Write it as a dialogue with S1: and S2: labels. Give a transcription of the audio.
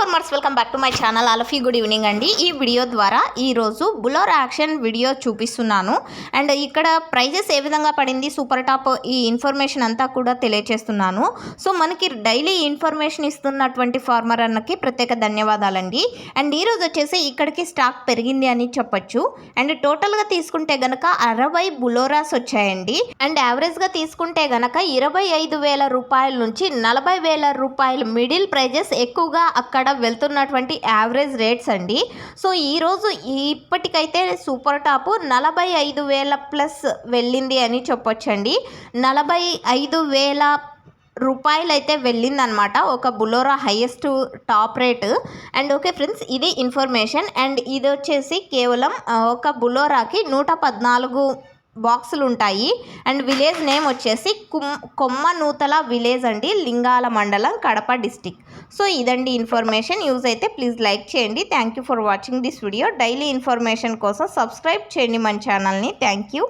S1: Farmers welcome back to my channel ఆలఫీ good evening అండి. ఈ video ద్వారా ఈరోజు బులోర్ యాక్షన్ వీడియో చూపిస్తున్నాను. అండ్ ఇక్కడ ప్రైజెస్ ఏ విధంగా పడింది సూపర్ టాప్ ఈ ఇన్ఫర్మేషన్ అంతా కూడా తెలియచేస్తున్నాను. సో మనకి డైలీ ఇన్ఫర్మేషన్ ఇస్తున్నటువంటి ఫార్మర్ అన్నకి ప్రత్యేక ధన్యవాదాలండి. అండ్ ఈరోజు వచ్చేసి ఇక్కడికి స్టాక్ పెరిగింది అని చెప్పొచ్చు. అండ్ టోటల్గా తీసుకుంటే గనక అరవై బులోరాస్ వచ్చాయండి. అండ్ యావరేజ్గా తీసుకుంటే గనక ఇరవై ఐదు వేల రూపాయల నుంచి నలభై వేల రూపాయలు మిడిల్ ప్రైజెస్ ఎక్కువగా అక్కడ వెళ్తున్నటువంటి యావరేజ్ రేట్స్ అండి. సో ఈరోజు ఇప్పటికైతే సూపర్ టాప్ నలభై ఐదు వేల ప్లస్ వెళ్ళింది అని చెప్పొచ్చండి. నలభై ఐదు వేల రూపాయలు అయితే వెళ్ళిందనమాట. ఒక బులోరా highest top rate and okay friends ఇది ఇన్ఫర్మేషన్ అండ్ ఇది వచ్చేసి కేవలం ఒక బులోరాకి నూట పద్నాలుగు బాక్సులు ఉంటాయి అండ్ విలేజ్ నేమ్ వచ్చేసి కుమ్ కొమ్మ నూతల విలేజ్ అండి లింగాల మండలం కడప డిస్టిక్ సో ఇదండి ఇన్ఫర్మేషన్. యూజ్ అయితే ప్లీజ్ లైక్ చేయండి. Thank you for watching this video. Daily information కోసం సబ్స్క్రైబ్ చేయండి మన ఛానల్ని. Thank you.